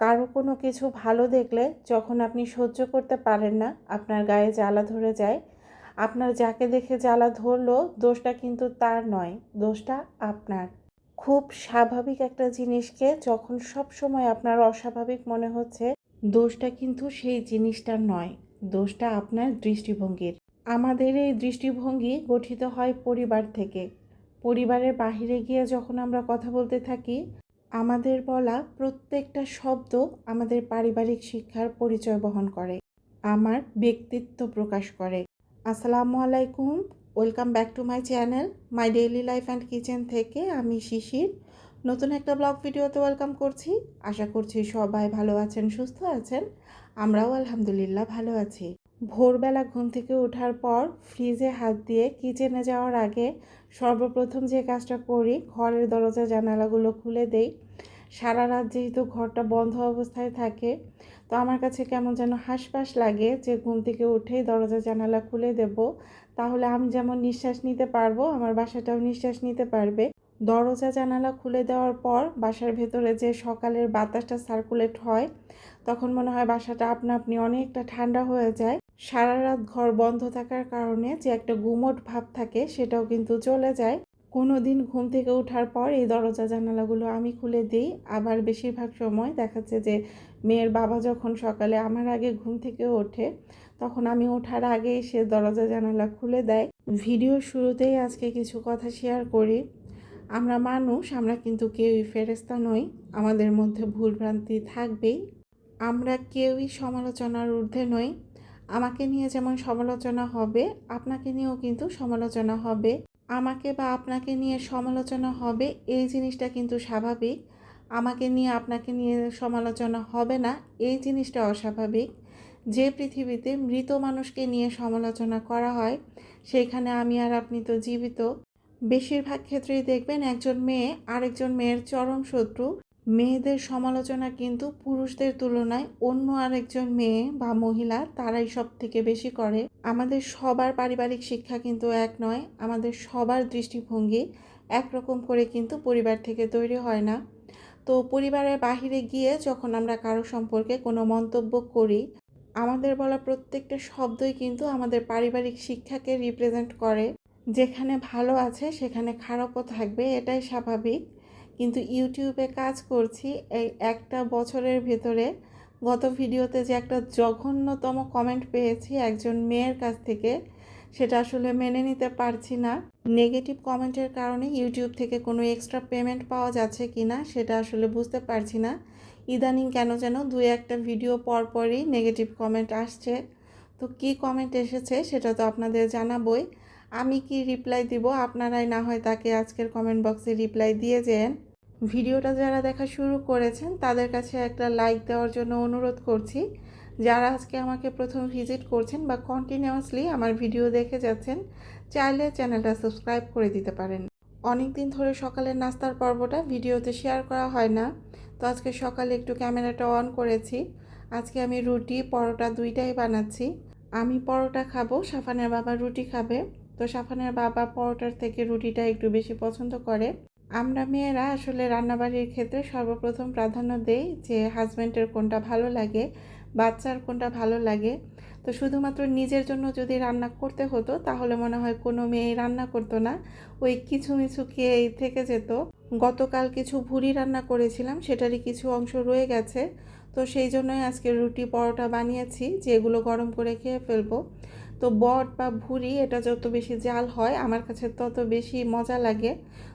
কারও কোনো কিছু ভালো দেখলে যখন আপনি সহ্য করতে পারেন না, আপনার গায়ে জ্বালা ধরে যায়। আপনার যাকে দেখে জ্বালা ধরলো, দোষটা কিন্তু তার নয়, দোষটা আপনার। খুব স্বাভাবিক একটা জিনিসকে যখন সব সময় আপনার অস্বাভাবিক মনে হচ্ছে, দোষটা কিন্তু সেই জিনিসটার নয়, দোষটা আপনার দৃষ্টিভঙ্গির। আমাদের এই দৃষ্টিভঙ্গি গঠিত হয় পরিবার থেকে। পরিবারের বাহিরে গিয়ে যখন আমরা কথা বলতে থাকি আমাদের বলা প্রত্যেকটা শব্দ আমাদের পারিবারিক শিক্ষার পরিচয় বহন করে, আমার ব্যক্তিত্ব প্রকাশ করে। আসসালামু আলাইকুম, welcome back to my channel, my daily life and kitchen থেকে আমি শিশির। নতুন একটা ব্লগ ভিডিওতে ওয়েলকাম করছি। আশা করছি সবাই ভালো আছেন, সুস্থ আছেন। আমরাও আলহামদুলিল্লাহ ভালো আছি। ভোরবেলা ঘুম থেকে ওঠার পর ফ্রিজে হাত দিয়ে কিচেনে যাওয়ার আগে সর্বপ্রথম যে কাজটা করি, ঘরের দরজা জানালাগুলো খুলে দেই। সারা রাত যেহেতু ঘরটা বন্ধ অবস্থায় থাকে, তো আমার কাছে কেমন যেন হাঁসফাঁস লাগে যে ঘুম থেকে উঠেই দরজা জানালা খুলে দেব। তাহলে আমি যেমন নিঃশ্বাস নিতে পারব, আমার বাসাটাও নিঃশ্বাস নিতে পারবে। দরজা জানালা খুলে দেওয়ার পর বাসার ভেতরে যে সকালের বাতাসটা সার্কুলেট হয়, তখন মনে হয় বাসাটা আপনা আপনি অনেকটা ঠান্ডা হয়ে যায়। সারা রাত ঘর বন্ধ থাকার কারণে যে একটা গুমট ভাব থাকে সেটাও কিন্তু চলে যায়। কোনো দিন ঘুম থেকে ওঠার পর এই দরজা জানালাগুলো আমি খুলে দিই। আবার বেশিরভাগ সময় দেখাচ্ছে যে মেয়ের বাবা যখন সকালে আমার আগে ঘুম থেকে ওঠে, তখন আমি ওঠার আগেই সে দরজা জানালা খুলে দেয়। ভিডিওর শুরুতেই আজকে কিছু কথা শেয়ার করি। আমরা মানুষ, আমরা কিন্তু কেউই ফেরেস্তা নই, আমাদের মধ্যে ভুলভ্রান্তি থাকবেই। আমরা কেউই সমালোচনার ঊর্ধ্বে নই। আমাকে নিয়ে যেমন সমালোচনা হবে, আপনাকে নিয়েও কিন্তু সমালোচনা হবে। আমাকে বা আপনাকে নিয়ে সমালোচনা হবে, এই জিনিসটা কিন্তু স্বাভাবিক। আমাকে নিয়ে আপনাকে নিয়ে সমালোচনা হবে না, এই জিনিসটা অস্বাভাবিক। যে পৃথিবীতে মৃত মানুষকে নিয়ে সমালোচনা করা হয় সেইখানে আমি আর আপনি তো জীবিত। বেশিরভাগ ক্ষেত্রেই দেখবেন একজন মেয়ে আরেকজন মেয়ের চরম শত্রু। মেয়েদের সমালোচনা কিন্তু পুরুষদের তুলনায় অন্য আরেকজন মেয়ে বা মহিলা তারাই সব থেকে বেশি করে। আমাদের সবার পারিবারিক শিক্ষা কিন্তু এক নয়, আমাদের সবার দৃষ্টিভঙ্গি একরকম করে কিন্তু পরিবার থেকে তৈরি হয় না। তো পরিবারের বাহিরে গিয়ে যখন আমরা কারও সম্পর্কে কোনো মন্তব্য করি, আমাদের বলা প্রত্যেকটা শব্দই কিন্তু আমাদের পারিবারিক শিক্ষাকে রিপ্রেজেন্ট করে। যেখানে ভালো আছে সেখানে খারাপও থাকবে, এটাই স্বাভাবিক। কিন্তু ইউটিউবে কাজ করছি এই একটা বছরের ভেতরে। গত ভিডিওতে যে একটা জঘন্যতম কমেন্ট পেয়েছি একজন মেয়ের কাছ থেকে, সেটা আসলে মেনে নিতে পারছি না। নেগেটিভ কমেন্টের কারণে ইউটিউব থেকে কোনো এক্সট্রা পেমেন্ট পাওয়া যাচ্ছে কি না সেটা আসলে বুঝতে পারছি না। ইদানিং কেন যেন দুই একটা ভিডিও পরপরই নেগেটিভ কমেন্ট আসছে। তো কী কমেন্ট এসেছে সেটা তো আপনাদের জানাবই। আমি কি রিপ্লাই দিব, আপনারাই না হয় তাকে আজকের কমেন্ট বক্সে রিপ্লাই দিয়ে যেন ভিডিওটা যারা দেখা শুরু করেছেন, তাদের কাছে একটা লাইক দেওয়ার জন্য অনুরোধ করছি। যারা আজকে আমাকে প্রথম ভিজিট করছেন বা কন্টিনিউয়াসলি আমার ভিডিও দেখে যাচ্ছেন, চাইলে চ্যানেলটা সাবস্ক্রাইব করে দিতে পারেন। অনেক দিন ধরে সকালের নাস্তার পর্বটা ভিডিওতে শেয়ার করা হয় না, তো আজকে সকালে একটু ক্যামেরাটা অন করেছি। আজকে আমি রুটি, পরোটা দুইটাই বানাচ্ছি। আমি পরোটা খাব, সাফানের বাবা রুটি খাবে, তো সাফানের বাবা পরোটার থেকে রুটিটা একটু বেশি পছন্দ করে। আমরা মেয়েরা আসলে রান্নাবাড়ির ক্ষেত্রে সর্বপ্রথম প্রাধান্য দেই যে হাজব্যান্ডের কোনটা ভালো লাগে, বাচ্চার কোনটা ভালো লাগে। তো শুধুমাত্র নিজের জন্য যদি রান্না করতে হতো, তাহলে মনে হয় কোনো মেয়ে রান্না করতো না। ওই কিছু মিছু খেয়েই থেকে যেত। গতকাল কিছু ভুড়ি রান্না করেছিলাম, সেটারই কিছু অংশ রয়ে গেছে। তো সেই জন্যই আজকে রুটি, পরোটা বানিয়েছি, যেগুলো গরম করে খেয়ে ফেলব। তো বট বা ভুড়ি এটা যত বেশি জাল হয়, আমার কাছে তত বেশি মজা লাগে।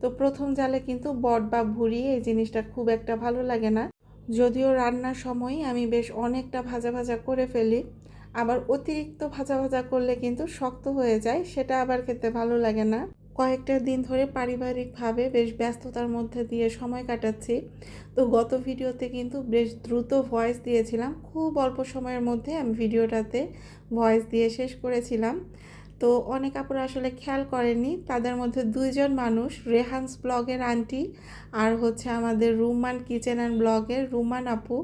তো প্রথম জালে কিন্তু বট বা ভুড়ি এই জিনিসটা খুব একটা ভালো লাগে না। যদিও রান্নার সময় আমি বেশ অনেকটা ভাজা ভাজা করে ফেলি, আবার অতিরিক্ত ভাজা ভাজা করলে কিন্তু শক্ত হয়ে যায়, সেটা আবার খেতে ভালো লাগে না। কয়েকটা দিন ধরে পারিবারিকভাবে বেশ ব্যস্ততার মধ্যে দিয়ে সময় কাটাচ্ছি। তো গত ভিডিওতে কিন্তু বেশ দ্রুত ভয়েস দিয়েছিলাম। খুব অল্প সময়ের মধ্যে আমি ভিডিওটাতে ভয়েস দিয়ে শেষ করেছিলাম। তো অনেক আপুরা আসলে খেয়াল করেনি তাদের মধ্যে দুইজন মানুষ, রেহান্স ব্লগের আন্টি আর হচ্ছে আমাদের রুমান কিচেন অ্যান্ড ব্লগের রুমান আপু।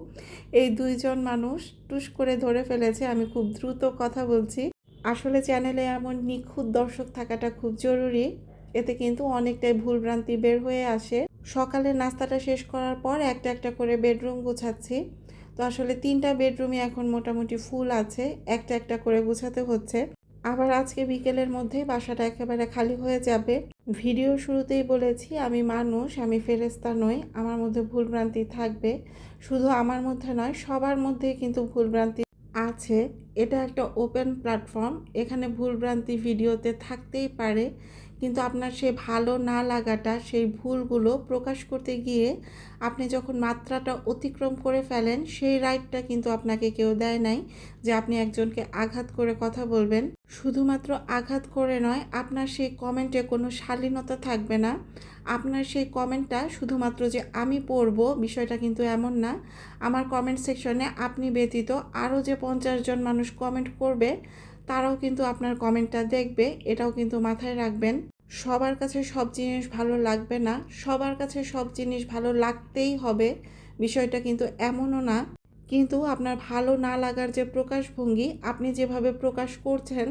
এই দুইজন মানুষ টুস করে ধরে ফেলেছে, আমি খুব দ্রুত কথা বলছি। আসলে চ্যানেলে এমন নিখুঁত দর্শক থাকাটা খুব জরুরি। এতে কিন্তু অনেকটাই ভুলভ্রান্তি বের হয়ে আসে। সকালে নাস্তাটা শেষ করার পর একটা একটা করে বেডরুম গোছাচ্ছি। তো আসলে তিনটা বেডরুমই এখন মোটামুটি ফুল আছে, একটা একটা করে গুছাতে হচ্ছে। আবার আজকে বিকেলের মধ্যেই বাসাটা একেবারে খালি হয়ে যাবে। ভিডিও শুরুতেই বলেছি, আমি মানুষ, আমি ফেরেস্তা নই, আমার মধ্যে ভুলভ্রান্তি থাকবে। শুধু আমার মধ্যে নয়, সবার মধ্যেই কিন্তু ভুলভ্রান্তি আছে। এটা একটা ওপেন প্ল্যাটফর্ম এখানে ভুলভ্রান্তি ভিডিওতে থাকতেই পারে, কিন্তু আপনার সেই ভালো না লাগাটা, সেই ভুলগুলো প্রকাশ করতে গিয়ে আপনি যখন মাত্রাটা অতিক্রম করে ফেলেন, সেই রাইটটা কিন্তু আপনাকে কেউ দেয় নাই যে আপনি একজনকে আঘাত করে কথা বলবেন। শুধুমাত্র আঘাত করে নয়, আপনার সেই কমেন্টে কোনো শালীনতা থাকবে না। আপনার সেই কমেন্টটা শুধুমাত্র যে আমি পড়ব বিষয়টা কিন্তু এমন না। আমার কমেন্ট সেকশনে আপনি ব্যতীত আরও যে পঞ্চাশ জন মানুষ কমেন্ট করবে, তারাও কিন্তু আপনার কমেন্টটা দেখবে, এটাও কিন্তু মাথায় রাখবেন। সবার কাছে সব জিনিস ভালো লাগবে না, সবার কাছে সব জিনিস ভালো লাগতেই হবে, বিষয়টা কিন্তু এমনও না। কিন্তু আপনার ভালো না লাগার যে প্রকাশভঙ্গি আপনি যেভাবে প্রকাশ করছেন,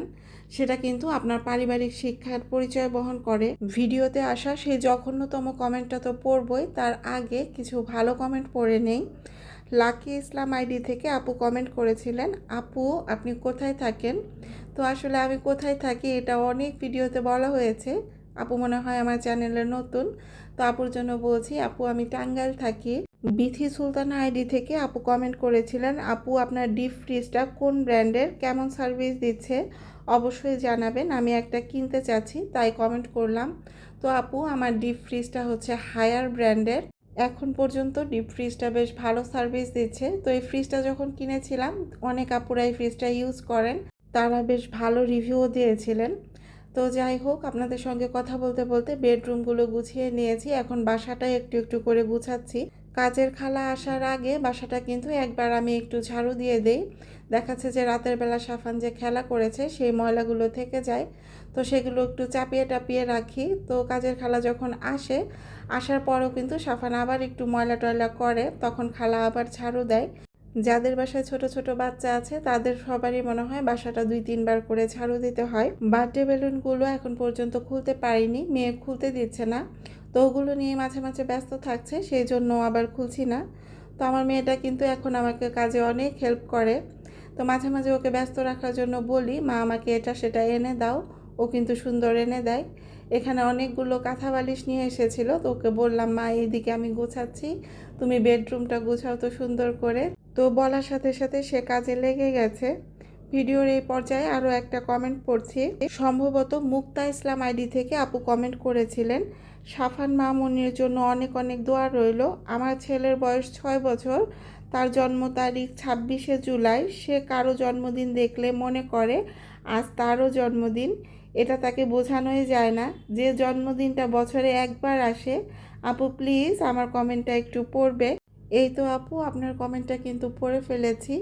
সেটা কিন্তু আপনার পারিবারিক শিক্ষার পরিচয় বহন করে। ভিডিওতে আসা সেই জঘন্যতম কমেন্টটা তো পড়বই, তার আগে কিছু ভালো কমেন্ট পড়ে নেই। লাকি ইসলাম আইডি থেকে আপু কমেন্ট করেছিলেন, আপু, আপনি কোথায় থাকেন? তো আসলে আমি কোথায় থাকি এটা অনেক ভিডিওতে বলা হয়েছে। আপু মনে হয় আমার চ্যানেলে নতুন। তো আপুর জন্য বলছি, আপু, আমি টাঙ্গাইল থাকি। বিথি সুলতানা আইডি থেকে আপু কমেন্ট করেছিলেন, আপু, আপনার ডিপ ফ্রিজটা কোন ব্র্যান্ডের? কেমন সার্ভিস দিচ্ছে? অবশ্যই জানাবেন, আমি একটা কিনতে চাচ্ছি, তাই কমেন্ট করলাম। তো আপু, আমার ডিপ ফ্রিজটা হচ্ছে হায়ার ব্র্যান্ডের, এখন পর্যন্ত ডিপ ফ্রিজটা বেশ ভালো সার্ভিস দিচ্ছে। তো এই ফ্রিজটা যখন কিনেছিলাম, অনেক আপুরা এই ফ্রিজটা ইউজ করেন, তারা বেশ ভালো রিভিউও দিয়েছিলেন। তো যাই হোক, আপনাদের সঙ্গে কথা বলতে বলতে বেডরুমগুলো গুছিয়ে নিয়েছি, এখন বাসাটা একটু একটু করে গুছাচ্ছি। কাজের খালা আসার আগে বাসাটা কিন্তু একবার আমি একটু ঝাড়ু দিয়ে দেই। দেখাচ্ছে যে রাতের বেলা সাফান যে খেলা করেছে, সেই ময়লাগুলো থেকে যায়। তো সেগুলো একটু চাপিয়ে টাপিয়ে রাখি। তো কাজের খালা যখন আসে, আসার পরও কিন্তু সাফান আবার একটু ময়লা টয়লা করে, তখন খালা আবার ঝাড়ু দেয়। যাদের বাসায় ছোট ছোট বাচ্চা আছে, তাদের সবারই মনে হয় বাসাটা দুই তিনবার করে ঝাড়ু দিতে হয়। বার্থডে বেলুনগুলো এখন পর্যন্ত খুলতে পারিনি, মেয়ে খুলতে দিচ্ছে না। তো ওগুলো নিয়ে মাঝে মাঝে ব্যস্ত থাকছে, সেই জন্য আবার খুলছি না। তো আমার মেয়েটা কিন্তু এখন আমাকে কাজে অনেক হেল্প করে। তো মাঝে মাঝে ওকে ব্যস্ত রাখার জন্য বলি, মা, আমাকে এটা সেটা এনে দাও, ও কিন্তু সুন্দর এনে দেয়। এখানে অনেকগুলো কাঁথা বালিশ নিয়ে এসেছিল, তো ওকে বললাম, মা, এইদিকে আমি গুছাচ্ছি, তুমি বেডরুমটা গুছাও তো সুন্দর করে। তো বলার সাথে সাথে সে কাজে লেগে গেছে। ভিডিওর এই পর্যায়ে আরও একটা কমেন্ট পড়ছি। সম্ভবত মুক্তা ইসলাম আইডি থেকে আপু কমেন্ট করেছিলেন সাফান মামুনির জন্য অনেক অনেক দোয়া রইল। আমার ছেলের বয়স ছয় বছর, তার জন্ম তারিখ ছাব্বিশে জুলাই। সে কারও জন্মদিন দেখলে মনে করে, আজ তারও জন্মদিন। এটা তাকে বোঝানোই যায় না। যে জন্মদিনটা বছরে একবার আসে, আপু প্লিজ আমার কমেন্টটা একটু পড়বে। এই তো আপু, আপনার কমেন্টটা কিন্তু পড়ে ফেলেছি।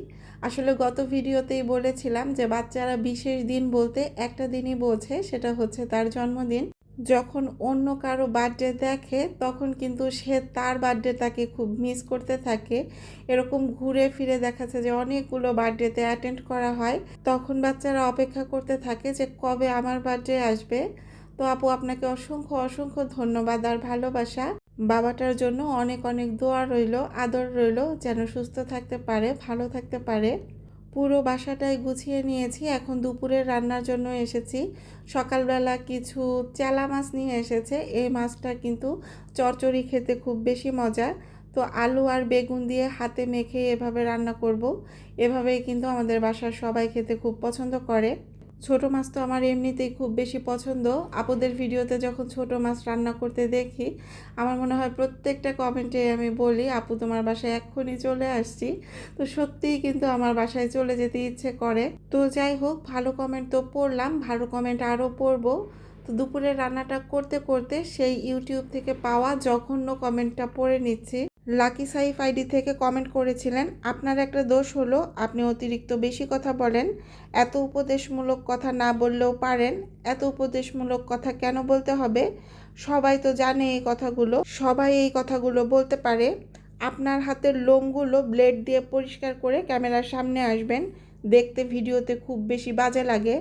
আসলে গত ভিডিওতেই বলেছিলাম যে বাচ্চারা বিশেষ দিন বলতে একটা দিনই বোঝে, সেটা হচ্ছে তার জন্মদিন। যখন অন্য কারও বার্থডে দেখে, তখন কিন্তু সে তার বার্থডে তাকে খুব মিস করতে থাকে। এরকম ঘুরে ফিরে দেখাচ্ছে যে অনেকগুলো বার্থডেতে অ্যাটেন্ড করা হয়। তখন বাচ্চারা অপেক্ষা করতে থাকে যে কবে আমার বার্থডে আসবে। তো আপু, আপনাকে অসংখ্য অসংখ্য ধন্যবাদ আর ভালোবাসা। বাবাটার জন্য অনেক অনেক দোয়া রইল, আদর রইল, যেন সুস্থ থাকতে পারে, ভালো থাকতে পারে। পুরো বাসাটাই গুছিয়ে নিয়েছি। এখন দুপুরের রান্নার জন্য এসেছি। সকালবেলা কিছু চেলা মাছ নিয়ে এসেছে। এই মাছটা কিন্তু চরচড়ি খেতে খুব বেশি মজা। তো আলু আর বেগুন দিয়ে হাতে মেখে এভাবে রান্না করব। এভাবেই কিন্তু আমাদের বাসার সবাই খেতে খুব পছন্দ করে। ছোট মাছ তো আমার এমনিতেই খুব বেশি পছন্দ। আপুদের ভিডিওতে যখন ছোট মাছ রান্না করতে দেখি, আমার মনে হয় প্রত্যেকটা কমেন্টে আমি বলি, আপু, তোমার বাসায় এক্ষুনি চলে আসছি। তো সত্যিই কিন্তু আমার বাসায় চলে যেতে ইচ্ছে করে। তো যাই হোক, ভালো কমেন্ট তো পড়লাম, ভালো কমেন্ট আরও পড়ব। তো দুপুরে রান্নাটা করতে করতে সেই ইউটিউব থেকে পাওয়া জঘন্য কমেন্টটা পড়ে নিচ্ছি। লাকি সাইফ আইডি থেকে কমেন্ট করেছিলেন, আপনার একটা দোষ হলো, আপনি অতিরিক্ত বেশি কথা বলেন, এত উপদেশমূলক কথা না বললেও পারেন, এত উপদেশমূলক কথা কেন বলতে হবে? সবাই তো জানে এই কথাগুলো, সবাই এই কথাগুলো বলতে পারে। আপনার হাতের লোমগুলো ব্লেড দিয়ে পরিষ্কার করে ক্যামেরার সামনে আসবেন, দেখতে ভিডিওতে খুব বেশি বাজে লাগে।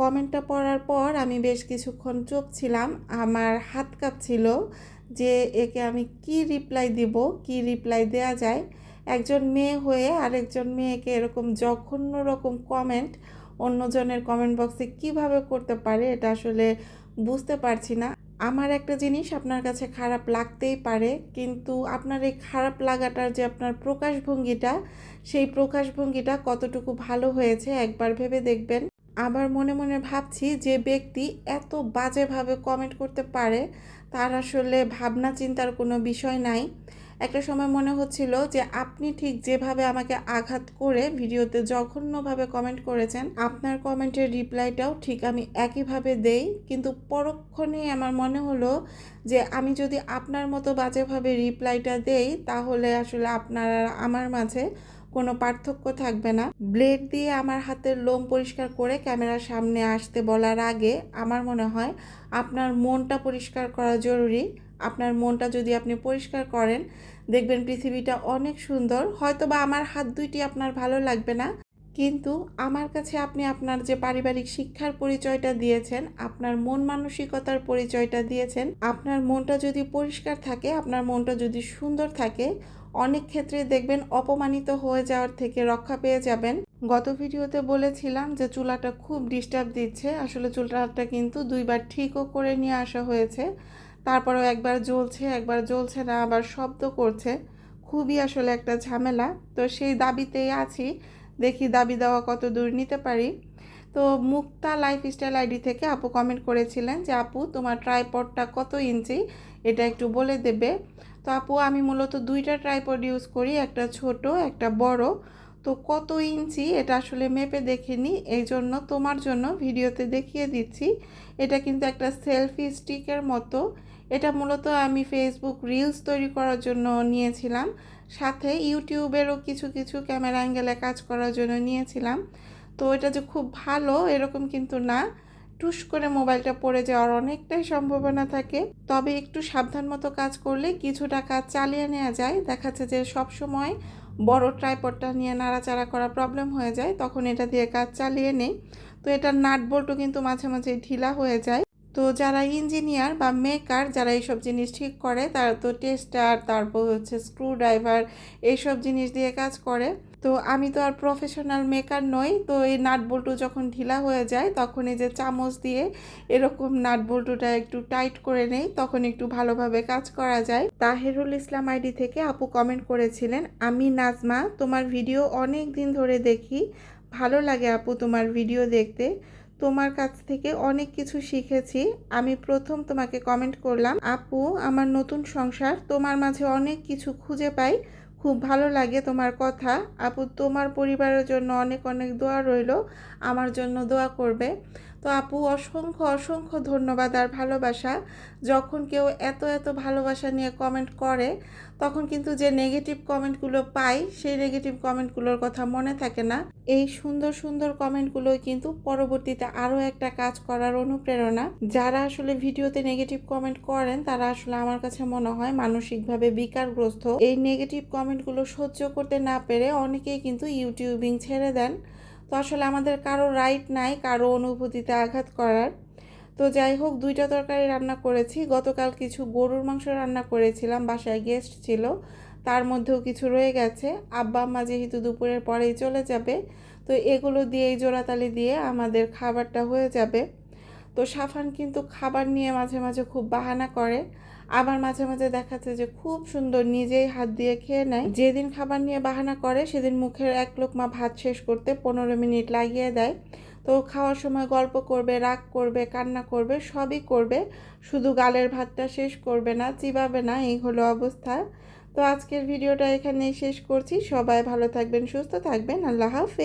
কমেন্টটা পড়ার পর আমি বেশ কিছুক্ষণ চুপ ছিলাম, আমার হাত কাঁপছিল যে একে আমি কি রিপ্লাই দিব, কি রিপ্লাই দেয়া যায়। একজন মেয়ে হয়ে আরেকজন মেয়েকে এরকম জঘন্য রকম কমেন্ট অন্যজনের কমেন্ট বক্সে কীভাবে করতে পারে এটা আসলে বুঝতে পারছি না। আমার একটা জিনিস আপনার কাছে খারাপ লাগতেই পারে, কিন্তু আপনার এই খারাপ লাগাটার যে আপনার প্রকাশভঙ্গিটা সেই প্রকাশভঙ্গিটা কতটুকু ভালো হয়েছে একবার ভেবে দেখবেন। আবার মনে মনে ভাবছি যে ব্যক্তি এত বাজেভাবে কমেন্ট করতে পারে তার আসলে ভাবনা চিন্তার কোনো বিষয় নাই। একটা সময় মনে হচ্ছিল যে আপনি ঠিক যেভাবে আমাকে আঘাত করে ভিডিওতে জঘন্যভাবে কমেন্ট করেছেন, আপনার কমেন্টের রিপ্লাইটাও ঠিক আমি একইভাবে দেই। কিন্তু পরক্ষণেই আমার মনে হলো যে আমি যদি আপনার মতো বাজেভাবে রিপ্লাইটা দেই, তাহলে আসলে আপনার আমার মাঝে কোনো পার্থক্য থাকবে না। ব্লেড দিয়ে আমার হাতের লোম পরিষ্কার করে ক্যামেরার সামনে আসতে বলার আগে আমার মনে হয় আপনার মনটা পরিষ্কার করা জরুরি। আপনার মনটা যদি আপনি পরিষ্কার করেন, দেখবেন পৃথিবীটা অনেক সুন্দর। হয়তো বা আমার হাত দুইটি আপনার ভালো লাগবে না। কিন্তু আমার কাছে আপনি আপনার যে পারিবারিক শিক্ষার পরিচয়টা দিয়েছেন, আপনার মন মানসিকতার পরিচয়টা দিয়েছেন, আপনার মনটা যদি পরিষ্কার থাকে, আপনার মনটা যদি সুন্দর থাকে, অনেক ক্ষেত্রে দেখবেন অপমানিত হয়ে যাওয়ার থেকে রক্ষা পেয়ে যাবেন। গত ভিডিওতে বলেছিলাম যে চুলাটা খুব ডিস্টার্ব দিচ্ছে। আসলে চুলাটা কিন্তু দুইবার ঠিকও করে নিয়ে আসা হয়েছে। তারপরেও একবার জ্বলছে একবার জ্বলছে না, আবার শব্দ করছে। খুবই আসলে একটা ঝামেলা। তো সেই দাবিতেই আছি দেখি দাবি দেওয়া কত দূর নিতে পারি। তো মুক্তা লাইফস্টাইল আইডি থেকে আপু কমেন্ট করেছিলেন যে, আপু, তোমার ট্রাইপডটা কত ইঞ্চি? এটা একটু বলে দেবে। তো আপু, আমি মূলত দুইটা ট্রাইপড ইউজ করি, একটা ছোট, একটা বড়। তো কত ইঞ্চি? এটা আসলে মেপে দেখিনি, এই জন্য তোমার জন্য ভিডিওতে দেখিয়ে দিচ্ছি। এটা কিন্তু একটা সেলফি স্টিকের মতো। এটা মূলত আমি ফেসবুক রিলস তৈরি করার জন্য নিয়েছিলাম। সাথে ইউটিউবেরও কিছু কিছু ক্যামেরা অ্যাঙ্গেলে কাজ করার জন্য নিয়েছিলাম। তো এটা যে খুব ভালো, এরকম কিন্তু না। টুস করে মোবাইলটা পড়ে যাওয়ার অনেকটাই সম্ভাবনা থাকে। তবে একটু সাবধান মতো কাজ করলে কিছুটা কাজ চালিয়ে নেওয়া যায়। দেখাচ্ছে যে সব সময় বড় ট্রাইপডটা নিয়ে নাড়াচাড়া করা প্রবলেম হয়ে যায়, তখন এটা দিয়ে কাজ চালিয়ে নেই। তো এটার নাট কিন্তু মাঝে মাঝে ঢিলা হয়ে যায়। তো যারা ইঞ্জিনিয়ার বা মেকার, যারা এইসব জিনিস ঠিক করে, তারা তো টেস্টার, তারপর হচ্ছে স্ক্রু ড্রাইভার এইসব জিনিস দিয়ে কাজ করে। তো আমি তো আর প্রফেশনাল মেকার নই। তো এই নাট বল্টু যখন ঢিলা হয়ে যায়, তখন এই যে চামচ দিয়ে এরকম নাট বল্টুটা একটু টাইট করে নেই, তখন একটু ভালোভাবে কাজ করা যায়। তাহেরুল ইসলাম আইডি থেকে আপু কমেন্ট করেছিলেন, আমি নাজমা, তোমার ভিডিও অনেক দিন ধরে দেখি। ভালো লাগে আপু তোমার ভিডিও দেখতে। তোমার কাছ থেকে অনেক কিছু শিখেছি। আমি প্রথম তোমাকে কমেন্ট করলাম, আপু, আমার নতুন সংসার, তোমার মাঝে অনেক কিছু খুঁজে পাই। খুব ভালো লাগে তোমার কথা। আপু, তোমার পরিবারের জন্য অনেক অনেক দোয়া রইল। আমার জন্য দোয়া করবে। তো আপু, অসংখ্য অসংখ্য ধন্যবাদ আর ভালোবাসা। যখন কেউ এত এত ভালোবাসা নিয়ে কমেন্ট করে, তখন কিন্তু যে নেগেটিভ কমেন্টগুলো পাই, সেই নেগেটিভ কমেন্টগুলোর কথা মনে থাকে না। এই সুন্দর সুন্দর কমেন্টগুলোই কিন্তু পরবর্তীতে আরও একটা কাজ করার অনুপ্রেরণা। যারা আসলে ভিডিওতে নেগেটিভ কমেন্ট করেন, তারা আসলে আমার কাছে মনে হয় মানসিকভাবে বিকারগ্রস্ত। এই নেগেটিভ কমেন্টগুলো সহ্য করতে না পেরে অনেকেই কিন্তু ইউটিউবিং ছেড়ে দেন। তো আসলে আমাদের কারও রাইট নাই, কারও অনুভূতিতে আঘাত করার। তো যাই হোক, দুইটা তরকারি রান্না করেছি। গতকাল কিছু গরুর মাংস রান্না করেছিলাম, বাসায় গেস্ট ছিল। তার মধ্যেও কিছু রয়ে গেছে। আব্বা আম্মা যেহেতু দুপুরের পরেই চলে যাবে, তো এগুলো দিয়েই জোড়াতালি দিয়ে আমাদের খাবারটা হয়ে যাবে। তো সাফান কিন্তু খাবার নিয়ে মাঝে মাঝে খুব বাহানা করে। আবার মাঝে মাঝে দেখাচ্ছে যে খুব সুন্দর নিজেই হাত দিয়ে খেয়ে নেয়। যেদিন খাবার নিয়ে বাহানা করে, সেদিন মুখের এক লোকমা ভাত শেষ করতে পনেরো মিনিট লাগিয়ে দেয়। তো খাওয়ার সময় গল্প করবে, রাগ করবে, কান্না করবে, সবই করবে। শুধু গালের ভাতটা শেষ করবে না, চিবাবে না, এই হলো অবস্থা। তো আজকের ভিডিওটা এখানেই শেষ করছি। সবাই ভালো থাকবেন, সুস্থ থাকবেন। আল্লাহ হাফেজ।